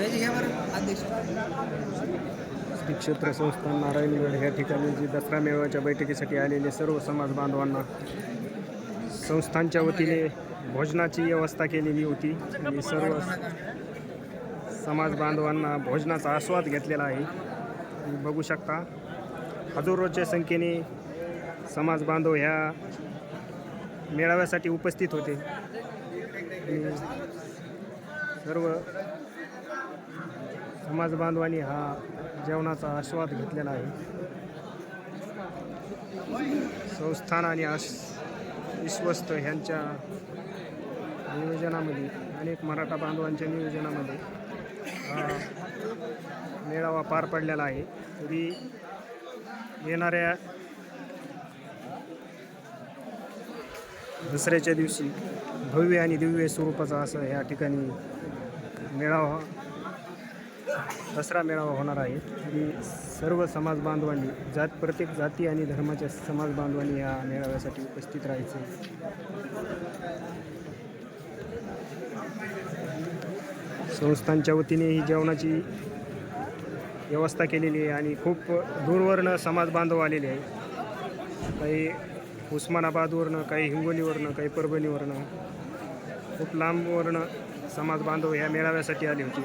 श्री क्षेत्र संस्थान नारायणगड ह्या ठिकाणी जी दसरा मेळाव्याच्या बैठकीसाठी आलेले सर्व समाज बांधवांना संस्थांच्या वतीने भोजनाची व्यवस्था केलेली होती. आणि सर्व समाज बांधवांना भोजनाचा आस्वाद घेतलेला आहे. तुम्ही बघू शकता हजारोच्या संख्येने समाज बांधव ह्या मेळाव्यासाठी उपस्थित होते. सर्व समाज बांधवांनी हा जेवणाचा आस्वाद घेतलेला आहे. संस्थान आणि आश विश्वस्त ह्यांच्या नियोजनामध्ये अनेक मराठा बांधवांच्या नियोजनामध्ये हा मेळावा पार पडलेला आहे. तरी येणाऱ्या दसऱ्याच्या दिवशी भव्य आणि दिव्य स्वरूपाचा असं या ठिकाणी मेळावा दसरा मेळावा होणार आहे. आणि सर्व समाज बांधवांनी जात प्रत्येक जाती आणि धर्माच्या समाज बांधवांनी या मेळाव्यासाठी उपस्थित राहायचे. संस्थांच्या वतीने ही जेवणाची व्यवस्था केलेली आहे आणि खूप दूरवरनं समाज बांधव आलेले आहे काही उस्मानाबादवरनं काही हिंगोलीवरनं काही परभणीवरनं खूप लांबवरनं समाज बांधव या मेळाव्यासाठी आली होती.